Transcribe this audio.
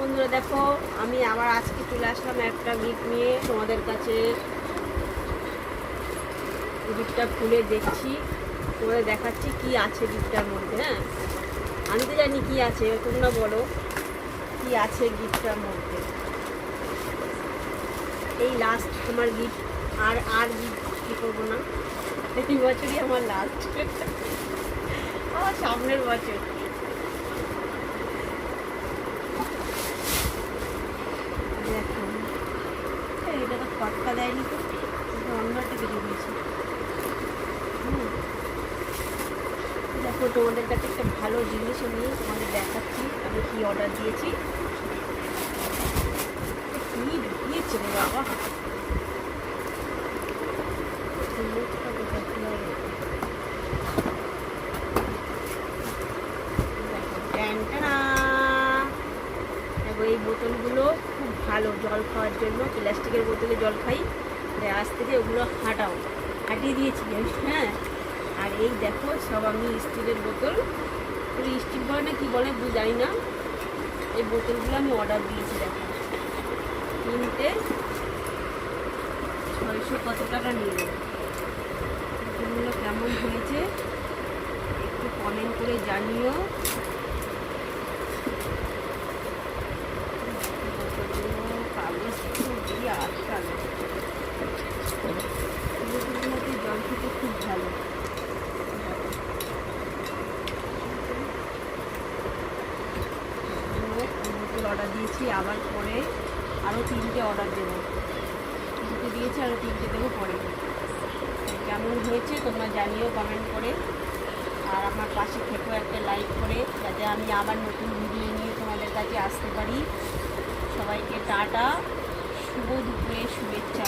বন্ধুরা দেখো, আমি আবার আজকে চলে আসলাম একটা গিফট নিয়ে। তোমাদের কাছে গিফটটা খুলে দেখছি। তোমাদের দেখাচ্ছি কি আছে গিফটটার মধ্যে হ্যাঁ? আমি তো জানি কি আছে, তোমরা বলো কি আছে গিফটটার মধ্যে। এই লাস্ট আমার গিফট আর আর গিফট কী করব না? এই বছরই আমার লাস্ট আমার সামনের বছর দেখো এই, এটা তো খটকা দেয়নি তো এটা অন্যটা কেটে দিয়েছে। দেখো, তোমাদের কাছে একটা ভালো জিনিস আমি তোমাদের দেখাচ্ছি, আমি কী অর্ডার দিয়েছি। কী দিয়েছে বাবা? মুখটা কোথায় খোলা গেছে? দেখো, ট্যান-ট্যানা। দেখো এই বোতলগুলো খুব ভালো জল খাওয়ার জন্য। প্লাস্টিকের বোতলে জল খাই। আজ থেকে ওগুলো হাঁটাও। হাঁটিয়ে দিয়েছি হ্যাঁ। আর এই দেখো, সব আমি স্টিলের বোতল। স্টিল বলে না কি বলে জানি না। এই বোতলগুলো আমি অর্ডার দিয়েছি, দেখো। তিনটে ছয়শো কত টাকা নিয়ে বোতলগুলো কেমন হয়েছে, একটু কমেন্ট করে জানিও বোতলগুলো কাগজ দিয়ে আটকানো বোতলের মধ্যে জল খেতে খুব ভালো বোতল অর্ডার দিয়েছি, আবার পরে আরও তিনটে অর্ডার দেবো। দুটো দিয়েছি আরও তিনটে দেবো পরে। কেমন হয়েছে তোমরা জানিও কমেন্ট করে। আর আমার পাশে থেকেও একটা লাইক করে, যাতে আমি আবার নতুন ভিডিও নিয়ে তোমাদের কাছে আসতে পারি। সবাইকে টাটা, শুভ দুপুরে, শুভেচ্ছা